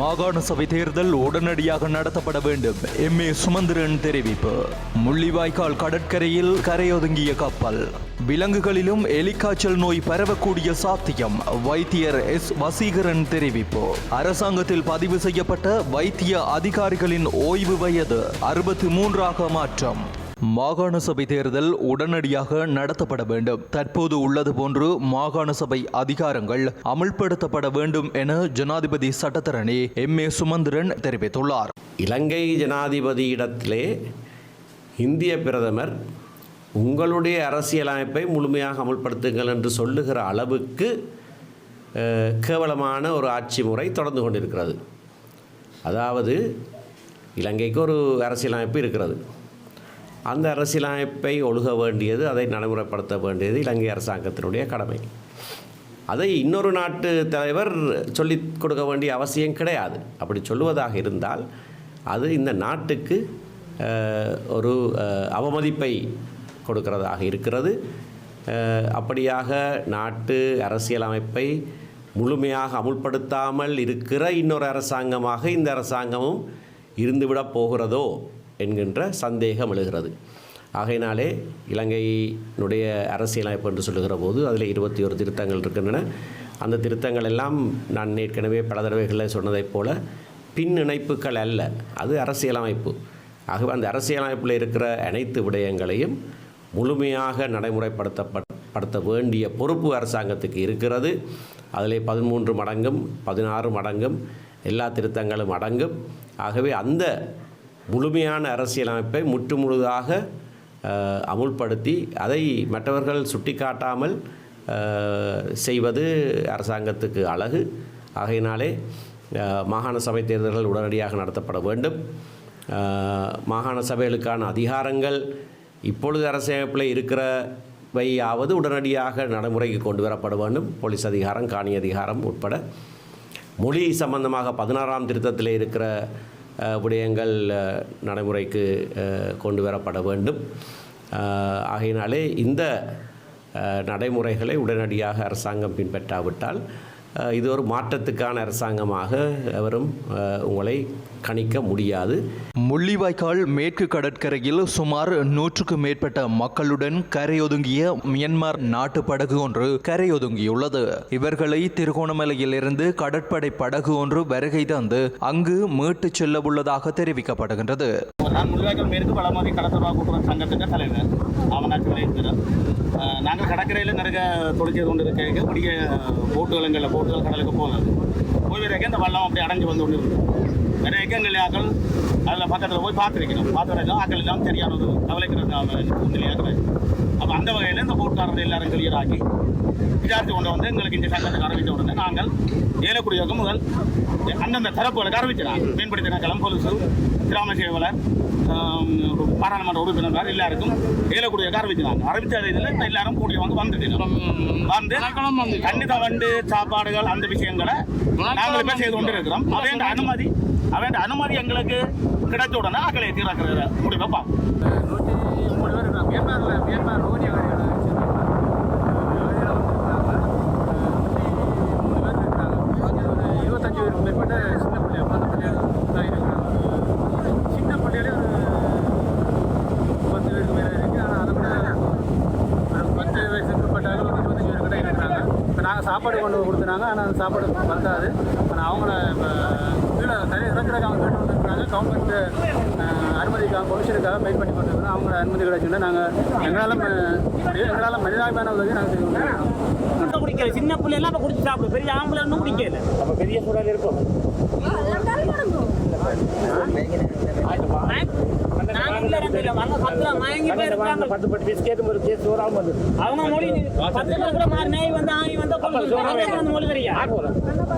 மாகாண சபை தேர்தல் உடனடியாக நடத்தப்பட வேண்டும். எம். ஏ. சுமந்திரன் தெரிவிப்பு. முள்ளிவாய்க்கால் கடற்கரையில் கரையொதுங்கிய கப்பல். விலங்குகளிலும் எலிக்காய்ச்சல் நோய் பரவக்கூடிய சாத்தியம் வைத்தியர் எஸ். வசீகரன் தெரிவிப்பு. அரசாங்கத்தில் பதிவு செய்யப்பட்ட வைத்திய அதிகாரிகளின் ஓய்வு வயது அறுபத்தி மூன்றாக மாற்றம். மாகாண சபை தேர்தல் உடனடியாக நடத்தப்பட வேண்டும். தற்போது உள்ளது போன்று மாகாண சபை அதிகாரங்கள் அமல்படுத்தப்பட வேண்டும் என ஜனாதிபதி சட்டத்தரணி எம். ஏ. சுமந்திரன் தெரிவித்துள்ளார். இலங்கை ஜனாதிபதியிடத்திலே இந்திய பிரதமர் உங்களுடைய அரசியலமைப்பை முழுமையாக அமல்படுத்துங்கள் என்று சொல்லுகிற அளவுக்கு கேவலமான ஒரு ஆட்சி முறை தொடர்ந்து கொண்டிருக்கிறது. அதாவது இலங்கைக்கு ஒரு அரசியலமைப்பு இருக்கிறது. அந்த அரசியலமைப்பை ஒழுக வேண்டியது அதை நடைமுறைப்படுத்த வேண்டியது இலங்கை அரசாங்கத்தினுடைய கடமை. அதை இன்னொரு நாட்டு தலைவர் சொல்லிக் கொடுக்க வேண்டிய அவசியம் கிடையாது. அப்படி சொல்லுவதாக இருந்தால் அது இந்த நாட்டுக்கு ஒரு அவமதிப்பை கொடுக்கிறதாக இருக்கிறது. அப்படியாக நாட்டு அரசியலமைப்பை முழுமையாக அமுல்படுத்தாமல் இருக்கிற இன்னொரு அரசாங்கமாக இந்த அரசாங்கமும் இருந்துவிடப் போகிறதோ? என்கின்ற சந்தேகம் எழுகிறது. ஆகையினாலே இலங்கையினுடைய அரசியலமைப்பு என்று சொல்லுகிற போது அதில் இருபத்தி ஒரு திருத்தங்கள் இருக்கின்றன. அந்த திருத்தங்கள் எல்லாம் நான் ஏற்கனவே பல தடவைகளில் சொன்னதைப் போல பின் இணைப்புகள் அல்ல அது அரசியலமைப்பு. ஆகவே அந்த அரசியலமைப்பில் இருக்கிற அனைத்து விடயங்களையும் முழுமையாக நடைமுறைப்படுத்தப்படுத்த வேண்டிய பொறுப்பு அரசாங்கத்துக்கு இருக்கிறது. அதில் பதிமூன்று மடங்கும் பதினாறு மடங்கும் எல்லா திருத்தங்களும் அடங்கும். ஆகவே அந்த முழுமையான அரசியலமைப்பை முற்றுமுழுதாக அமுல்படுத்தி அதை மற்றவர்கள் சுட்டிக்காட்டாமல் செய்வது அரசாங்கத்துக்கு அழகு. ஆகையினாலே மாகாண சபை தேர்தல்கள் உடனடியாக நடத்தப்பட வேண்டும். மாகாண சபைகளுக்கான அதிகாரங்கள் இப்பொழுது அரசியலமைப்பில் இருக்கிறவையாவது உடனடியாக நடைமுறைக்கு கொண்டு வரப்பட வேண்டும். போலீஸ் அதிகாரம் காணி அதிகாரம் உட்பட. மொழி சம்பந்தமாக பதினாறாம் திருத்தத்தில் இருக்கிற விடயங்கள் நடைமுறைக்கு கொண்டு வரப்பட வேண்டும். ஆகையினாலே இந்த நடைமுறைகளை உடனடியாக அரசாங்கம் பின்பற்றாவிட்டால் இது ஒரு மாற்றத்துக்கான அரசாங்கமாக எவரும் உங்களை கணிக்க முடியாது. முள்ளிவாய்க்கால் மேற்கு கடற்கரையில் சுமார் நூற்றுக்கும் மேற்பட்ட மக்களுடன் கரையொதுங்கிய மியன்மார் நாட்டு படகு ஒன்று கரையொதுங்கியுள்ளது. இவர்களை திருகோணமலையிலிருந்து கடற்படை படகு ஒன்று வருகை தந்து அங்கு மீட்டுச் செல்ல உள்ளதாக தெரிவிக்கப்படுகின்றது. நான் முள்ளிவாய்க்கால் மேற்கு வளமதி கடத்தொடர்பு கூட்டுறவு சங்கத்துக்கு தலைவர் நாங்கள் கடற்கரையில் நிறைய தொழிற்செய்து கொண்டு இருக்க பெரிய போட்டுகளுங்களில் போட்டுகள் கடலுக்கு போகிறது போய் வரைக்கும் இந்த வள்ளம் அப்படி அடைஞ்சு வந்து கொண்டு இருக்குது நிறைய எங்கள் ஆக்கள் அதில் பக்கத்தில் போய் பார்த்துருக்கணும் பார்த்துருக்கோம் ஆக்கள் எல்லாம் சரியான ஒரு கவலைக்கிறது நிலையாக்கள் அப்போ அந்த வகையில் இந்த போட்காரர்கள் எல்லாரும் கிளியராக்கி விசாரித்து கொண்டு வந்து எங்களுக்கு இந்த சங்கத்துக்கு அறிவித்த உடனே நாங்கள் ஏலக்குடியோக முதல் அந்தந்த தரப்புகளுக்கு அறிவிச்சினாங்க மீன்பிடி திணைக்களம் போலீஸு கிராம சேவலர் பாராளுமன்ற உறுப்பினர் எல்லாருக்கும் ஏலக்குடியோக அறிவிச்சினாங்க அறிவித்த இதில் எல்லாரும் கூடிய வந்து வந்துட்டு வந்து கண்டித வண்டு சாப்பாடுகள் அந்த விஷயங்களை நாங்கள் இப்போ செய்து கொண்டு இருக்கிறோம் அவன் அனுமதி அவன் அனுமதி எங்களுக்கு கிடைச்ச உடனே ஆக்களை தீராக்கிற முடிவை பார்ப்போம். வந்து சின்ன பிள்ளைய? பத்து பிள்ளைகள் தான் இருக்கிறாங்க சின்ன பிள்ளைகளே ஒரு பத்து பேருக்கு மேலே இருக்குது ஆனால் அதை விட ஒரு பத்து வயசுக்கு உட்பட்டாலும் ஒரு இருபத்தஞ்சு பேர் கிட்ட இருக்கிறாங்க இப்போ நாங்கள் சாப்பாடு கொண்டு கொடுத்துனாங்க ஆனால் அந்த சாப்பாடு வந்தாது. ஆனால் அவங்கள இப்போ கீழே தனி இறக்குறதுக்கு அவங்க கேட்டு வந்துருக்குறாங்க கவர்மெண்ட் அனுமதிக்காக கொமிஷனுக்காக வெயிட் பண்ணி கொண்டிருக்கிறோம் அவங்கள அனுமதி கிடைச்சுன்னா நாங்கள் எங்களால் எங்களால் மனிதாபிமான உதவி நாங்கள் செய்ய குடிக்கல சின்ன பிள்ளை எல்லாம் அப்ப குடிச்சு சாப்பிடும் பெரிய ஆம்பளை ஒன்றும் குடிக்கல. அப்போ பெரிய சூழல் இருக்கும். அவங்க மொழி பத்து இருக்கிற மாதிரி நெய் வந்து ஆணி வந்து அந்த மொழி தெரியா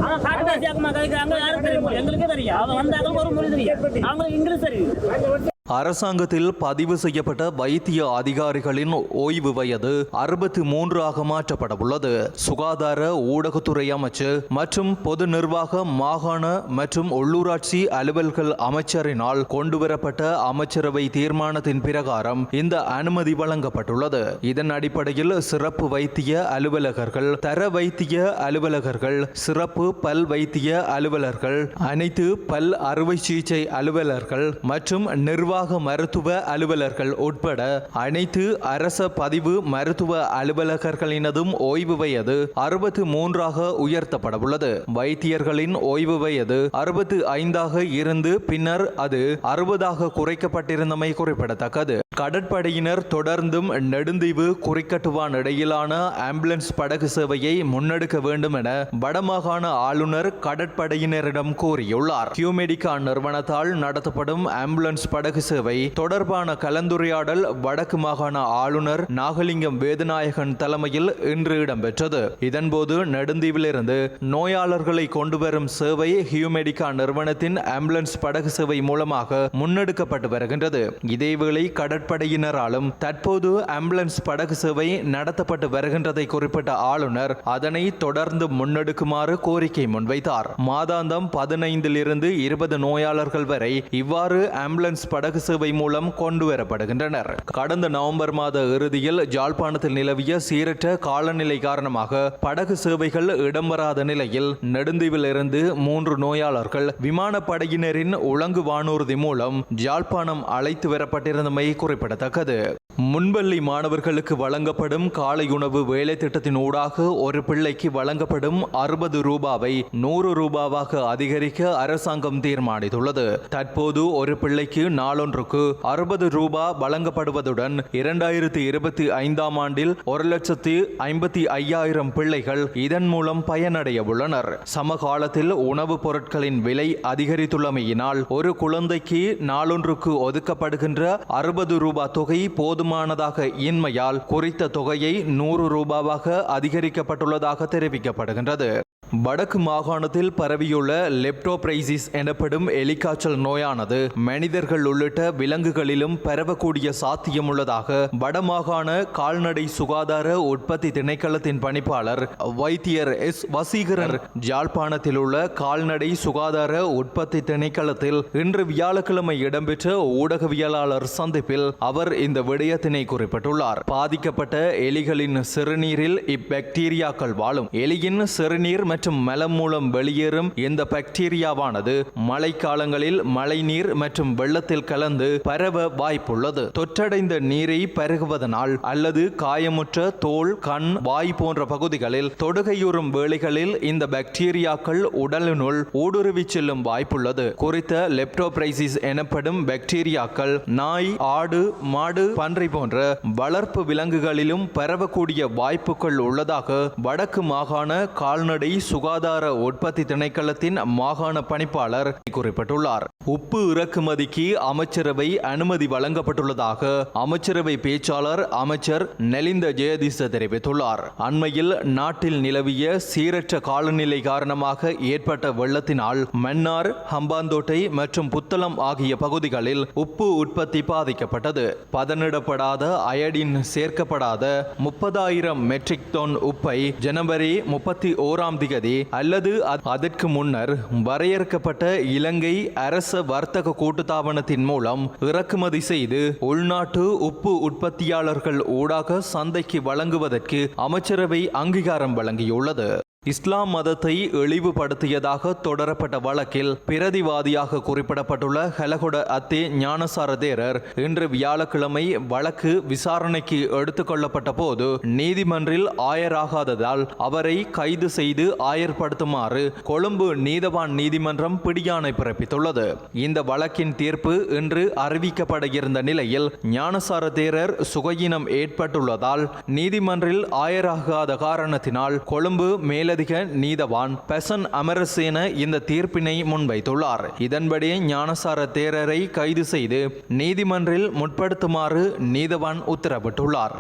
அவன் காட்டு தாசியாக்குமா கதைக்கிறாங்க யாரும் தெரியும்? எங்களுக்கே தெரியும். அவன் வந்தாலும் ஒரு மொழி தெரியும் அவங்களுக்கு இங்கிலீஷ் தெரியும். அரசாங்கத்தில் பதிவு செய்யப்பட்ட வைத்திய அதிகாரிகளின் ஓய்வு வயது அறுபத்தி மூன்று ஆக மாற்றப்படவுள்ளது சுகாதார ஊடகத்துறை அமைச்சு மற்றும் பொது நிர்வாக மாகாண மற்றும் உள்ளூராட்சி அலுவல்கள் அமைச்சரினால் கொண்டுவரப்பட்ட அமைச்சரவை தீர்மானத்தின் பிரகாரம் இந்த அனுமதி வழங்கப்பட்டுள்ளது. இதன் அடிப்படையில் சிறப்பு வைத்திய அலுவலகர்கள் தர வைத்திய அலுவலகர்கள் சிறப்பு பல் வைத்திய அலுவலர்கள் அனைத்து பல் அறுவை சிகிச்சை அலுவலர்கள் மற்றும் நிர்வாக மருத்துவ அலுவலர்கள் உட்பட அனைத்து அரச பதிவு மருத்துவ அலுவலகர்களினதும் ஓய்வு வயது அறுபத்து மூன்றாக உயர்த்தப்படவுள்ளது. வைத்தியர்களின் ஓய்வு வயது அறுபத்து ஐந்தாக இருந்து பின்னர் அது அறுபதாக குறைக்கப்பட்டிருந்தமை குறிப்பிடத்தக்கது. கடற்படையினர் தொடர்ந்தும் நெடுந்தீவு குறிக்கட்டுவான் இடையிலான ஆம்புலன்ஸ் படகு சேவையை முன்னெடுக்க வேண்டும் என வடமாகாண ஆளுநர் கடற்படையினரிடம் கூறியுள்ளார். கியூமெடிகா நிறுவனத்தால் நடத்தப்படும் ஆம்புலன்ஸ் படகு சேவை தொடர்பான கலந்துரையாடல் வடக்கு மாகாண ஆளுநர் நாகலிங்கம் வேதநாயகன் தலைமையில் இன்று இடம்பெற்றது. இதன்போது நெடுந்தீவிலிருந்து நோயாளர்களை கொண்டுவரும் சேவை ஹியூமெடிகா நிறுவனத்தின் ஆம்புலன்ஸ் படகு சேவை மூலமாக முன்னெடுக்கப்பட்டு வருகின்றது. இதேவேளை கடற்படையினராலும் தற்போது ஆம்புலன்ஸ் படகு சேவை நடத்தப்பட்டு வருகின்றதை குறிப்பிட்ட ஆளுநர் அதனை தொடர்ந்து முன்னெடுக்குமாறு கோரிக்கை முன்வைத்தார். மாதாந்தம் பதினைந்திலிருந்து இருபது நோயாளர்கள் வரை இவ்வாறு ஆம்புலன்ஸ் படகு சேவை மூலம் கொண்டு வரப்படுகின்றனர் கடந்த நவம்பர் மாத இறுதியில் ஜாழ்ப்பாணத்தில் நிலவிய சீரற்ற காலநிலை காரணமாக படகு சேவைகள் இடம்பெறாத நிலையில் நெடுந்தீவிலிருந்து மூன்று நோயாளர்கள் விமானப்படையினரின் உலங்கு வானூர்தி மூலம் ஜாழ்ப்பாணம் அழைத்து வரப்பட்டிருந்தமை குறிப்பிடத்தக்கது. முன்பள்ளி மாணவர்களுக்கு வழங்கப்படும் காலை உணவு வேலை திட்டத்தின் ஊடாக ஒரு பிள்ளைக்கு வழங்கப்படும் அறுபது ரூபாவை நூறு ரூபாவாக அதிகரிக்க அரசாங்கம் தீர்மானித்துள்ளது. தற்போது ஒரு பிள்ளைக்கு நாளொன்றுக்கு அறுபது ரூபா வழங்கப்படுவதுடன் இரண்டாயிரத்தி இருபத்தி ஐந்தாம் ஆண்டில் ஒரு லட்சத்து ஐம்பத்தி ஐயாயிரம் பிள்ளைகள் இதன் மூலம் பயனடைய உள்ளனர் சமகாலத்தில் உணவுப் பொருட்களின் விலை அதிகரித்துள்ளமையினால் ஒரு குழந்தைக்கு நாளொன்றுக்கு ஒதுக்கப்படுகின்ற அறுபது ரூபாய் தொகை போதுமானதாக இன்மையால் குறித்த தொகையை நூறு ரூபாவாக அதிகரிக்கப்பட்டுள்ளதாக தெரிவிக்கப்படுகின்றது. வடக்கு மாகாணத்தில் பரவியுள்ள லெப்டோபிரைசிஸ் எனப்படும் எலிக்காய்ச்சல் நோயானது மனிதர்கள் உள்ளிட்ட விலங்குகளிலும் பரவக்கூடிய சாத்தியம் உள்ளதாக வடமாகாண கால்நடை சுகாதார உற்பத்தி திணைக்களத்தின் பணிப்பாளர் வைத்தியர் எஸ் வசீகரன் ஜாழ்ப்பாணத்தில் உள்ள கால்நடை சுகாதார உற்பத்தி திணைக்களத்தில் இன்று வியாழக்கிழமை இடம்பெற்ற ஊடகவியலாளர் சந்திப்பில் அவர் இந்த விடயத்தினை குறிப்பிட்டுள்ளார். பாதிக்கப்பட்ட எலிகளின் சிறுநீரில் இப்பாக்டீரியாக்கள் வாழும். எலியின் சிறுநீர் மற்றும் மலம் மூலம் வெளியேறும் இந்த பாக்டீரியாவானது மழைக்காலங்களில் மழைநீர் மற்றும் வெள்ளத்தில் கலந்து பரவ வாய்ப்புள்ளது. தொற்றடைந்த நீரை பருகுவதனால் அல்லது காயமுற்ற தோல் கண் வாய் போன்ற பகுதிகளில் தொடுகையுறும் வேளைகளில் இந்த பாக்டீரியாக்கள் உடலினுள் ஊடுருவி செல்லும் வாய்ப்புள்ளது. குறித்த லெப்டோபிரைசிஸ் எனப்படும் பாக்டீரியாக்கள் நாய் ஆடு மாடு பன்றி போன்ற வளர்ப்பு விலங்குகளிலும் பரவக்கூடிய வாய்ப்புகள் உள்ளதாக வடக்கு மாகாண கால்நடை சுகாதார உற்பத்தி திணைக்களத்தின் மாகாண பணிப்பாளர் குறிப்பிட்டுள்ளார். உப்பு இறக்குமதிக்கு அமைச்சரவை அனுமதி வழங்கப்பட்டுள்ளதாக அமைச்சரவை பேச்சாளர் அமைச்சர் நெலிந்த ஜெயதிச தெரிவித்துள்ளார். அண்மையில் நாட்டில் நிலவிய சீரற்ற காலநிலை காரணமாக ஏற்பட்ட வெள்ளத்தினால் மன்னார் ஹம்பாந்தோட்டை மற்றும் புத்தளம் ஆகிய பகுதிகளில் உப்பு உற்பத்தி பாதிக்கப்பட்டது. பதனிடப்படாத அயடின் சேர்க்கப்படாத முப்பதாயிரம் மெட்ரிக் டன் உப்பை ஜனவரி முப்பத்தி ஓராம் திகதி அல்லது அதற்கு முன்னர் வரையறுக்கப்பட்ட இலங்கை அரச வர்த்தக கூட்டுத்தாபனத்தின் மூலம் இறக்குமதி செய்து உள்நாட்டு உப்பு உற்பத்தியாளர்கள் ஊடாக சந்தைக்கு வழங்குவதற்கு அமைச்சரவை அங்கீகாரம் வழங்கியுள்ளது. இஸ்லாம் மதத்தை இழிவுபடுத்தியதாக தொடரப்பட்ட வழக்கில் பிரதிவாதியாக குறிப்பிடப்பட்டுள்ள ஹெலகொட அத்தே ஞானசார தேரர் இன்று வியாழக்கிழமை வழக்கு விசாரணைக்கு எடுத்துக்கொள்ளப்பட்ட போது நீதிமன்றில் ஆயராகாததால் அவரை கைது செய்து ஆயர்படுத்துமாறு கொழும்பு நீதவான் நீதிமன்றம் பிடியாணை பிறப்பித்துள்ளது. இந்த வழக்கின் தீர்ப்பு இன்று அறிவிக்கப்பட இருந்த நிலையில் ஞானசார தேரர் சுகையினம் ஏற்பட்டுள்ளதால் நீதிமன்றில் ஆயராகாத காரணத்தினால் கொழும்பு மேல மேலதிக நீதவான் பெசன் அமரசேன இந்த தீர்ப்பினை முன்வைத்துள்ளார். இதன்படி ஞானசார தேரரை கைது செய்து நீதிமன்றில் முற்படுத்துமாறு நீதவான் உத்தரவிட்டுள்ளார்.